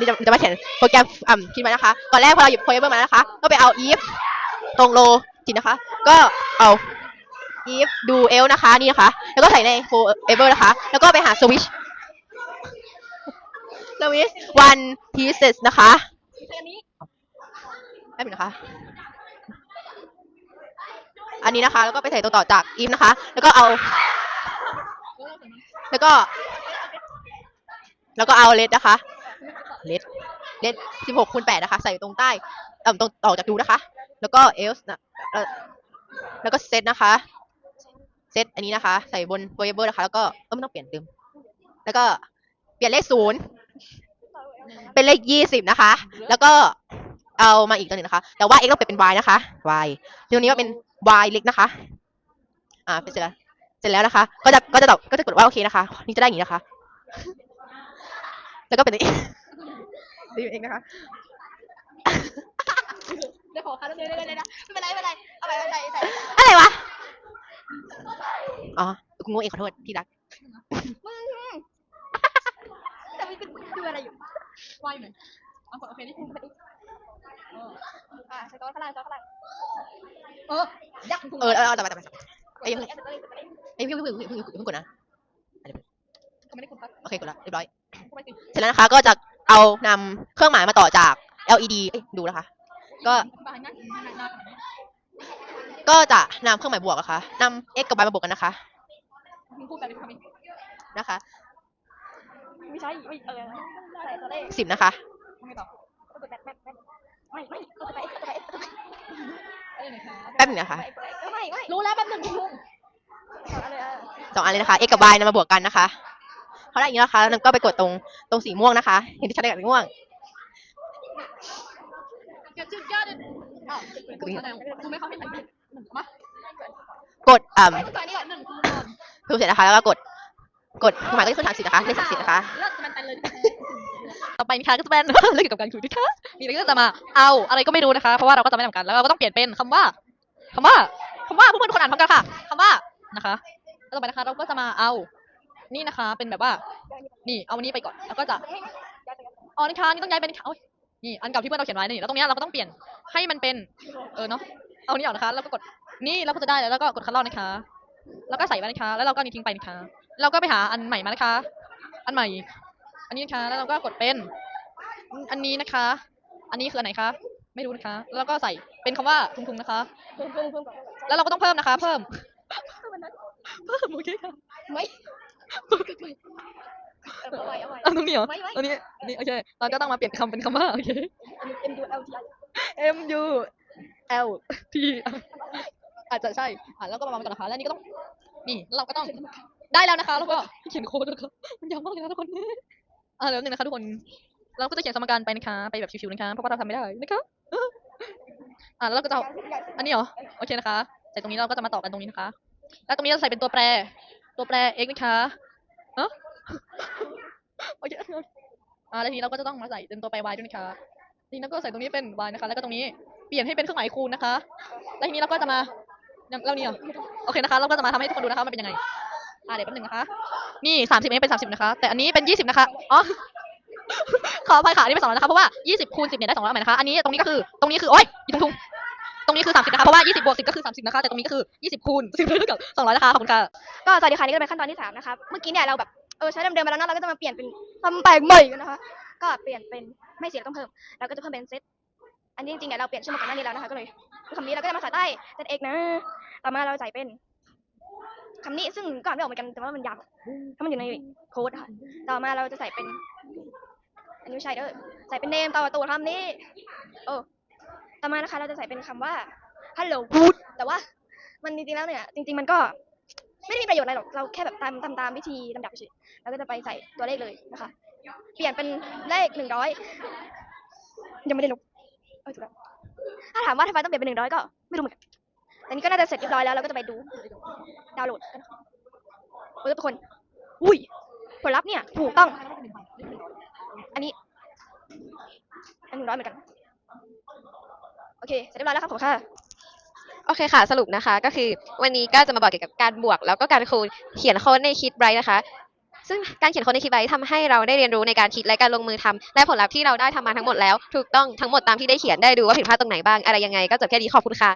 นี่จะจะมาเขียนโปรแกรมอ่ำคิดไว้นะคะก่อนแรกพอเราหยิบ forever มาแล้วนะคะ ก็ไปเอา if ตรงโลจินะคะ ก็เอา if do else นะคะนี่นะคะ แล้วก็ใส่ใน forever นะคะ แล้วก็ไปหา switch switch one pieces นะคะแป๊บนึงนะคะ อันนี้นะคะ แล้วก็ไปใส่ตัวต่อจาก if นะคะ แล้วก็เอา แล้วก็ แล้วก็เอาเลดนะคะ เลดเลดสิบหกคูณแปดนะคะ ใส่ตรงใต้เอ่อตรงออจากดูนะคะ แล้วก็ else นะเออแล้วก็ set นะคะ set อันนี้นะคะ ใส่บน variable นะคะ แล้วก็เออไม่ต้องเปลี่ยนเติมแล้วก็เปลี่ยนเลขศูนย์เป็นเลขยี่สิบนะคะ แล้วก็เอามาอีกตัวหนึ่งนะคะ แต่ว่า x ต้องเปลี่ยนเป็น y นะคะ y ตรงนี้ว่าเป็น y เล็กนะคะ อ่าเป็นเสร็จแล้วเสร็จแล้วนะคะ ก็จะก็จะตอบก็จะกดว่าโอเคนะคะ นี่จะได้อย่างนี้นะคะ แล้วก็เป็นอย่างนี้ ดีเองนะคะเดี๋ยวขอค่ะเดี๋ยวเดี๋ยวเดี๋ยวเดี๋ยวไม่เป็นไรไม่เป็นไรเอาไปเอาไปใส่อะไรวะ อ๋อกูงงเองขอโทษที่รักแต่ไม่เป็นดูอะไรอยู่วายอยู่ไหนเอากดโอเคนี่คุณไปดูอ่าใส่ตัวข้างล่างตัวข้างล่างเออยักษ์เออเอาเอาต่อไปต่อไปต่อไปเอ้ยเอเพิ่งอตัวนี้ตัวนี้เอ้ยเพิ่งเพิ่งเพิ่งเพิ่งเพิ่งเพิ่งกดนะเขาไม่ได้คุณครับโอเคกดแล้วเรียบร้อยคุณไปสิเสร็จแล้วนะคะก็จะ เอานำเครื่องหมายมาต่อจาก LED เอ้ยดูนะคะ ก็บายนะนานก็จะนำเครื่องหมายบวกอะคะนำ x กับ y มาบวกกันนะคะมึงพูดไปเป็นคำนี้นะคะไม่ใช่ไม่เออใส่ตัวเลขสิบนะคะไม่ตอบกดแบทแบทแบทไม่ไม่กดไปกดไปกดไปเออไหนคะแป๊บหนึงนะคะไม่ไม่รู้แล้วแป๊บหนึ่งคุณลุงอะไรอะสองอันเลยนะคะ x กับ y นำมาบวกกันนะคะ พอได้อย่างนี้นะคะแล้วก็ไปกดตรงตรงสีม่วงนะคะ เห็นที่ชัดเลยกับสีม่วงกดจุดยอดอ้าวคุณแสดงคุณไม่เขาไม่ทันหนึ่งมากดอ่าไม่ตัวนี้ก่อนหนึ่งคุณก่อนพิมพ์เสร็จนะคะ แล้วก็กดกดหมายก็จะขึ้นทางสิทธิ์นะคะเลขสามสิทธิ์นะคะต่อไปนะคะก็จะเป็นเรื่องเกี่ยวกับการคุยนะคะมีอะไรก็จะมา เอาอะไรก็ไม่รู้นะคะ เพราะว่าเราก็จะไม่ทำกัน แล้วเราก็ต้องเปลี่ยนเป็นคำว่าคำว่าคำว่าเพื่อนคนอ่านพร้อมกันค่ะคำว่านะคะแล้วต่อไปนะคะ เราก็จะมาเอา นี่นะคะ เป็นแบบว่า นี่ เอาอันนี้ไปก่อน แล้วก็จะ อ๋อนี่ค่ะนี่ต้องย้ายไปนี่ค่ะโอ้ยนี่ อันเก่าที่เพื่อนเราเขียนไว้นี่ แล้วตรงเนี้ยเราก็ต้องเปลี่ยน ให้มันเป็น เออเนาะ เอานี่ออกนะคะ แล้วก็กด นี่เราก็จะได้แล้วแล้วก็กดคัดลอกนะคะ แล้วก็ใส่ไว้นะคะ แล้วเราก็นี่ทิ้งไปนะคะ เราก็ไปหาอันใหม่มานะคะ อันใหม่ อันนี้นะคะ แล้วเราก็กดเป็น อันนี้นะคะ อันนี้คืออันไหนคะ ไม่รู้นะคะ แล้วก็ใส่เป็นคำว่าทุงๆนะคะเพิ่มเพิ่มเพิ่มก่อนแล้วเราก็ต้องเพิ่มนะคะ เพิ่มเพิ่มโอเคค่ะไม่ เอาไว้เอาไว้ เอาตรงนี้เหรอไม่ไม่อันนี้อันนี้โอเคเราก็ต้องมาเปลี่ยนคำเป็นคำว่าโอเค M U L T I M U L T อาจจะใช่อะแล้วก็ประมาณก่อนนะคะแล้วอันนี่ก็ต้องนี่เราก็ต้องได้แล้วนะคะ แล้วก็เขียนโค้ดนะคะมันยาวมากเลยนะทุกคนอะเดี๋ยวหนึ่งนะคะทุกคน เราก็จะเขียนสมการไปนะคะไปแบบชิวๆนะคะเพราะว่าเราทำไม่ได้นะคะอะแล้วเราก็จะเอาอันนี้เหรอโอเคนะคะใส่ตรงนี้เราก็จะมาต่อกันตรงนี้นะคะ แล้วตรงนี้เราใส่เป็นตัวแปร ตัวแปร x นะคะ เออโอเคอ่าแล้วทีนี้เราก็จะต้องมาใส่เป็นตัวแปร y ด้วยนะคะทีนี้เราก็ใส่ตรงนี้เป็น y นะคะ แล้วก็ตรงนี้เปลี่ยนให้เป็นเครื่องหมายคูณนะคะ แล้วทีนี้เราก็จะมาเล่านี่เหรอโอเคนะคะ เราก็จะมาทำให้ทุกคนดูนะคะมันเป็นยังไงอ่าเดี๋ยวแป๊บนึงนะคะ นี่สามสิบนี้เป็นสามสิบนะคะ แต่อันนี้เป็นยี่สิบนะคะ อ๋อ ขออภัยค่ะอันนี้เป็นสองร้อยนะคะ เพราะว่ายี่สิบคูณสิบเนี่ยได้สองร้อยนะคะ อันนี้ตรงนี้ก็คือ ตรงนี้คือ โอ๊ยอีทุ่งๆตรง นี้คือสามสิบนะคะ เพราะว่ายี่สิบบวกสิบก็คือสามสิบนะคะ แต่ตรงนี้ก็คือยี่สิบคูณสิบเท่ากับสองร้อยนะคะ ขอบคุณค่ะ ก็สวัสดีค่ะนี่ก็เป็นขั้นตอนที่สามนะครับเมื่อกี้เนี่ยเราแบบ เออใช้เดิมๆมาแล้วเนอะเราก็จะมาเปลี่ยนเป็นคำแปลกใหม่กันนะคะ ก็เปลี่ยนเป็นไม่เสียต้องเพิ่ม เราก็จะเพิ่มเป็นเซต อันนี้จริงๆเนี่ยเราเปลี่ยนชื่อมาก่อนหน้านี้แล้วนะคะ ก็เลยคำนี้เราก็จะมาใส่ใต้เซตเอกนะ ต่อมาเราใส่เป็นคำนี้ซึ่งก็อ่านไม่ออกเหมือนกันแต่ว่ามันยาวถ้ามันอยู่ในโค้ดค่ะ ต่อมาเราจะใส่เป็น อันนี้ไม่ใช่เด้อ ใส่เป็นเนมต่อตัวคำนี้ โอ้ ต่อมานะคะ เราจะใส่เป็นคำว่า hello good แต่ว่ามันจริงๆแล้วเนี่ย จริง ๆ มันก็ไม่ได้มีประโยชน์อะไรหรอก เราแค่แบบตามตามตามวิธีลำดับเฉยๆแล้วก็จะไปใส่ตัวเลขเลยนะคะ เปลี่ยนเป็นเลขหนึ่งร้อยยังไม่ได้ลบเออถูกแล้วถ้าถามว่าทำไมต้องเปลี่ยนเป็นหนึ่งร้อยก็ไม่รู้เหมือนกันแต่นี่ก็น่าจะเสร็จเรียบร้อยแล้ว เราก็จะไปดู ดาวน์โหลดกันโอ้ยทุกคน อุ้ย ผลลัพธ์เนี่ย ถูกต้อง อันนี้ อันหนึ่งร้อยเหมือนกันโอ เคเสร็จเรียบร้อยแล้วครับผมค่ะโอเคค่ะสรุปนะคะก็คือวันนี้ก็จะมาบอกเกี่ยวกับการบวก แล้วก็การคูณเขียนโค้ดในคิดไบรท์นะคะ ซึ่งการเขียนโค้ดในคิดไบรทำให้เราได้เรียนรู้ในการคิดและการลงมือทำและผลลัพธ์ที่เราได้ทำมาทั้งหมดแล้ว ถูกต้องทั้งหมดตามที่ได้เขียนได้ดูว่าผิดพลาดตรงไหนบ้างอะไรยังไงก็จบแค่นี้ขอบคุณค่ะ